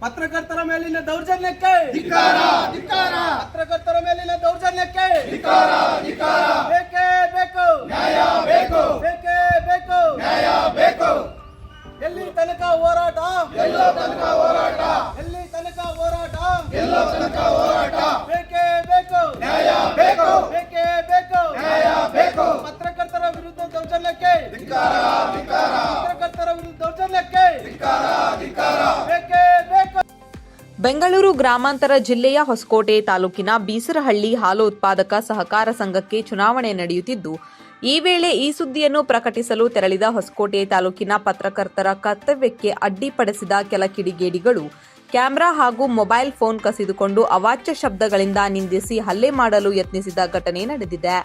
ಪತ್ರಕರ್ತರ ಮೇಲಿನ ದೌರ್ಜನ್ಯಕ್ಕೆ ಪತ್ರಕರ್ತರ ಮೇಲಿನ ದೌರ್ಜನ್ಯಕ್ಕೆ ಬೇಕೇ ಬೇಕು. ಬೇಕು. ಬೇಕೇ ಬೇಕು. ಬೇಕು. ಎಲ್ಲಿ ತನಕ ಹೋರಾಟ? ಎಲ್ಲೋ ತನಕ ಹೋರಾಟ. ಎಲ್ಲಿ ತನಕ ಹೋರಾಟ? ಎಲ್ಲೋ ತನಕ ಹೋರಾಟ. ಬೇಕೇ ಬೇಕು. ನ್ಯಾಯ ಬೇಕು. ಬೇಕೇ ಬೇಕು. ನ್ಯಾಯ ಬೇಕು. ಪತ್ರಕರ್ತರ ವಿರುದ್ಧ ದೌರ್ಜನ್ಯಕ್ಕೆ ಪತ್ರಕರ್ತರ ವಿರುದ್ಧ ದೌರ್ಜನ್ಯಕ್ಕೆ ಧಿಕ್ಕಾರ ಬೇಕು ಬೆಂಗಳೂರು ಗ್ರಾಮಾಂತರ ಜಿಲ್ಲೆಯ ಹೊಸಕೋಟೆ ತಾಲೂಕಿನ ಬೀಸರಹಳ್ಳಿ ಹಾಲು ಉತ್ಪಾದಕ ಸಹಕಾರ ಸಂಘಕ್ಕೆ ಚುನಾವಣೆ ನಡೆಯುತ್ತಿದ್ದು ಈ ವೇಳೆ ಈ ಸುದ್ದಿಯನ್ನು ಪ್ರಕಟಿಸಲು ತೆರಳಿದ ಹೊಸಕೋಟೆ ತಾಲೂಕಿನ ಪತ್ರಕರ್ತರ ಕರ್ತವ್ಯಕ್ಕೆ ಅಡ್ಡಿಪಡಿಸಿದ ಕೆಲ ಕಿಡಿಗೇಡಿಗಳು ಕ್ಯಾಮೆರಾ ಹಾಗೂ ಮೊಬೈಲ್ ಫೋನ್ ಕಸಿದುಕೊಂಡು ಅವಾಚ್ಯ ಶಬ್ದಗಳಿಂದ ನಿಂದಿಸಿ ಹಲ್ಲೆ ಮಾಡಲು ಯತ್ನಿಸಿದ ಘಟನೆ ನಡೆದಿದೆ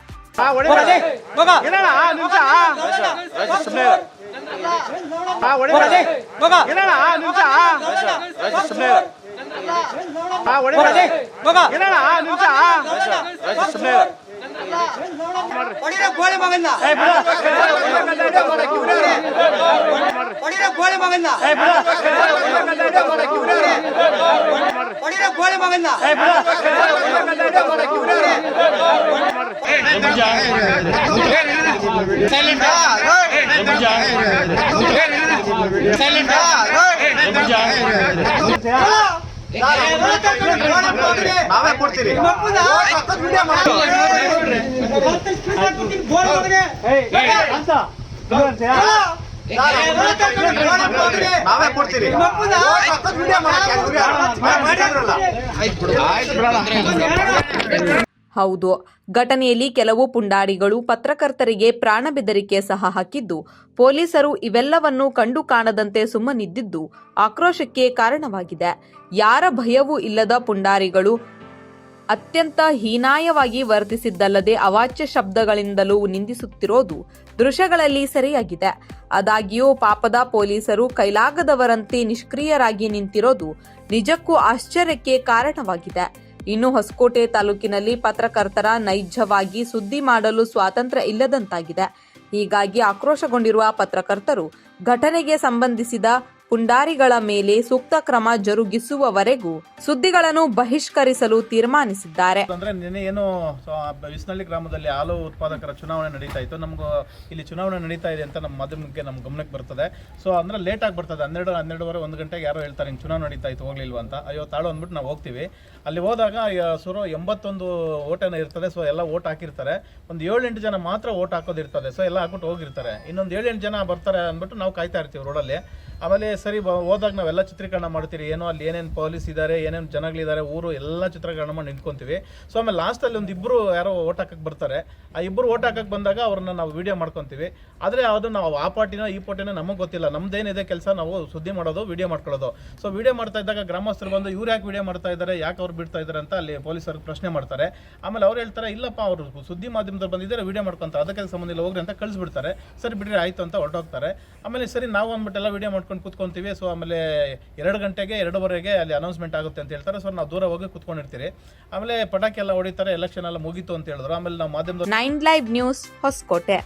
ಗೋಳಿ ಮಗನ್ನ ಹೊಡಿರ ಗೋಳಿ ಮಗನ್ನ ಹೊಡಿರ ಗೋಳಿ ಮಗನ್ನ ನಾವೇ ಕೊಡ್ತೀರಿ ನಾವೇ ಕೊಡ್ತೀರಿ ಹೌದು. ಘಟನೆಯಲ್ಲಿ ಕೆಲವು ಪುಂಡಾರಿಗಳು ಪತ್ರಕರ್ತರಿಗೆ ಪ್ರಾಣ ಬೆದರಿಕೆ ಸಹ ಹಾಕಿದ್ದು, ಪೊಲೀಸರು ಇವೆಲ್ಲವನ್ನು ಕಂಡು ಕಾಣದಂತೆ ಸುಮ್ಮನಿದ್ದಿದ್ದು ಆಕ್ರೋಶಕ್ಕೆ ಕಾರಣವಾಗಿದೆ. ಯಾರ ಭಯವೂ ಇಲ್ಲದ ಪುಂಡಾರಿಗಳು ಅತ್ಯಂತ ಹೀನಾಯವಾಗಿ ವರ್ತಿಸಿದ್ದಲ್ಲದೆ ಅವಾಚ್ಯ ಶಬ್ದಗಳಿಂದಲೂ ನಿಂದಿಸುತ್ತಿರೋದು ದೃಶ್ಯಗಳಲ್ಲಿ ಸರಿಯಾಗಿದೆ. ಆದಾಗ್ಯೂ ಪಾಪದ ಪೊಲೀಸರು ಕೈಲಾಗದವರಂತೆ ನಿಷ್ಕ್ರಿಯರಾಗಿ ನಿಂತಿರೋದು ನಿಜಕ್ಕೂ ಆಶ್ಚರ್ಯಕ್ಕೆ ಕಾರಣವಾಗಿದೆ. ಇನ್ನು ಹೊಸಕೋಟೆ ತಾಲೂಕಿನಲ್ಲಿ ಪತ್ರಕರ್ತರ ನೈಜವಾಗಿ ಸುದ್ದಿ ಮಾಡಲು ಸ್ವಾತಂತ್ರ್ಯ ಇಲ್ಲದಂತಾಗಿದೆ. ಹೀಗಾಗಿ ಆಕ್ರೋಶಗೊಂಡಿರುವ ಪತ್ರಕರ್ತರು ಘಟನೆಗೆ ಸಂಬಂಧಿಸಿದ ಪುಂಡಾರಿಗಳ ಮೇಲೆ ಸೂಕ್ತ ಕ್ರಮ ಜರುಗಿಸುವವರೆಗೂ ಸುದ್ದಿಗಳನ್ನು ಬಹಿಷ್ಕರಿಸಲು ತೀರ್ಮಾನಿಸಿದ್ದಾರೆ. ಅಂದ್ರೆ ನಿನ್ನೆ ಏನು ವಿಸ್ನಳ್ಳಿ ಗ್ರಾಮದಲ್ಲಿ ಹಾಲು ಉತ್ಪಾದಕರ ಚುನಾವಣೆ ನಡೀತಾ ಇತ್ತು. ನಮ್ಗೆ ಇಲ್ಲಿ ಚುನಾವಣೆ ನಡೀತಾ ಇದೆ ಅಂತ ನಮ್ಮ ಮಾಧ್ಯಮಕ್ಕೆ ನಮ್ಮ ಗಮನಕ್ಕೆ ಬರ್ತದೆ. ಸೊ ಅಂದ್ರೆ ಲೇಟ್ ಆಗಿ ಬರ್ತದೆ. ಹನ್ನೆರಡು, ಹನ್ನೆರಡುವರೆ, ಒಂದು ಗಂಟೆಗೆ ಯಾರೋ ಹೇಳ್ತಾರೆ ಹಿಂಗೆ ಚುನಾವಣೆ ನಡೀತಾ ಇತ್ತು, ಹೋಗ್ಲಿಲ್ವಾ ಅಂತ. ಅಯ್ಯೋ, ತಾಳು ಅಂದ್ಬಿಟ್ಟು ನಾವು ಹೋಗ್ತೀವಿ. ಅಲ್ಲಿ ಹೋದಾಗ ಸುರು ಎಂಬತ್ತೊಂದು ಓಟೇನ ಇರ್ತದೆ. ಸೊ ಎಲ್ಲ ಓಟ್ ಹಾಕಿರ್ತಾರೆ. ಒಂದು ಏಳೆಂಟು ಜನ ಮಾತ್ರ ಓಟ್ ಹಾಕೋದಿರ್ತದೆ. ಸೊ ಎಲ್ಲ ಹಾಕ್ಬಿಟ್ಟು ಹೋಗಿರ್ತಾರೆ. ಇನ್ನೊಂದು ಏಳು ಎಂಟು ಜನ ಬರ್ತಾರೆ ಅಂದ್ಬಿಟ್ಟು ನಾವು ಕಾಯ್ತಾ ಇರ್ತೀವಿ ರೋಡಲ್ಲಿ ಆಮೇಲೆ ಸರಿ ಹೋದಾಗ ನಾವೆಲ್ಲ ಚಿತ್ರೀಕರಣ ಮಾಡ್ತೀರಿ, ಏನೋ ಅಲ್ಲಿ ಏನೇನು ಪೊಲೀಸ್ ಇದ್ದಾರೆ ಏನೇನು ಜನಗಳಿದ್ದಾರೆ ಊರು ಎಲ್ಲ ಚಿತ್ರೀಕರಣ ಮಾಡಿ ನಿಂತ್ಕೊತೀವಿ. ಸೊ ಆಮೇಲೆ ಲಾಸ್ಟಲ್ಲಿ ಒಂದು ಇಬ್ಬರು ಯಾರೋ ಓಟ್ ಹಾಕಕ್ಕೆ ಬರ್ತಾರೆ. ಆ ಇಬ್ಬರು ಓಟ್ ಹಾಕಕ್ಕೆ ಬಂದಾಗ ಅವ್ರನ್ನ ನಾವು ವಿಡಿಯೋ ಮಾಡ್ಕೊತೀವಿ. ಆದರೆ ಅದು ನಾವು ಆ ಪಾರ್ಟಿನೋ, ಈ ಪಾರ್ಟಿನೋ ನಮಗೆ ಗೊತ್ತಿಲ್ಲ. ನಮ್ದೇನಿದೆ ಕೆಲಸ, ನಾವು ಸುದ್ದಿ ಮಾಡೋದು ವಿಡಿಯೋ ಮಾಡ್ಕೊಳ್ಳೋದು. ಸೊ ವಿಡಿಯೋ ಮಾಡ್ತಾ ಇದ್ದಾಗ ಗ್ರಾಮಸ್ಥರು ಬಂದು, ಇವ್ರು ಯಾಕೆ ವಿಡಿಯೋ ಮಾಡ್ತಾ ಇದ್ದಾರೆ ಯಾಕೆ ಅವ್ರು ಬಿಡ್ತಾ ಇದ್ದಾರೆ ಅಂತ ಅಲ್ಲಿ ಪೊಲೀಸರು ಪ್ರಶ್ನೆ ಮಾಡ್ತಾರೆ. ಆಮೇಲೆ ಅವ್ರು ಹೇಳ್ತಾರೆ, ಇಲ್ಲಪ್ಪ, ಅವರು ಸುದ್ದಿ ಮಾಧ್ಯಮದಲ್ಲಿ ಬಂದಿದ್ದಾರೆ ವಿಡಿಯೋ ಮಾಡ್ಕೊಂತ, ಅದಕ್ಕೆ ಸಂಬಂಧ ಹೋಗ್ರಿ ಅಂತ ಕಳಿಸ್ಬಿಡ್ತಾರೆ. ಸರಿ ಬಿಡ್ರಿ, ಆಯ್ತು ಅಂತ ಹೊರಟೋಗ್ತಾರೆ. ಆಮೇಲೆ ಸರಿ, ನಾವು ಅಂದ್ಬಿಟ್ಟೆಲ್ಲ ವಿಡಿಯೋ ಮಾಡ್ಕೊಂಡು ಕುತ್ಕೊಂತೀವಿ. ಸೊ ಆಮೇಲೆ ಎರಡು ಗಂಟೆಗೆ, ಎರಡೂವರೆಗೆ ಅಲ್ಲಿ ಅನೌನ್ಸ್ಮೆಂಟ್ ಆಗುತ್ತೆ ಅಂತ ಹೇಳ್ತಾರೆ. ಸೊ ನಾವು ದೂರ ಹೋಗಿ ಕುತ್ಕೊಂಡಿರ್ತೀರಿ. ಆಮೇಲೆ ಪಟಾಕಿ ಎಲ್ಲ ಹೊಡಿತಾರೆ ಎಲೆಕ್ಷನ್ ಎಲ್ಲ ಮುಗೀತು ಅಂತ ಹೇಳಿದ್ರು. ಆಮೇಲೆ ನಾವು ಮಾಧ್ಯಮದ ನೈನ್ ಲೈವ್ ನ್ಯೂಸ್ ಹೊಸಕೋಟೆ.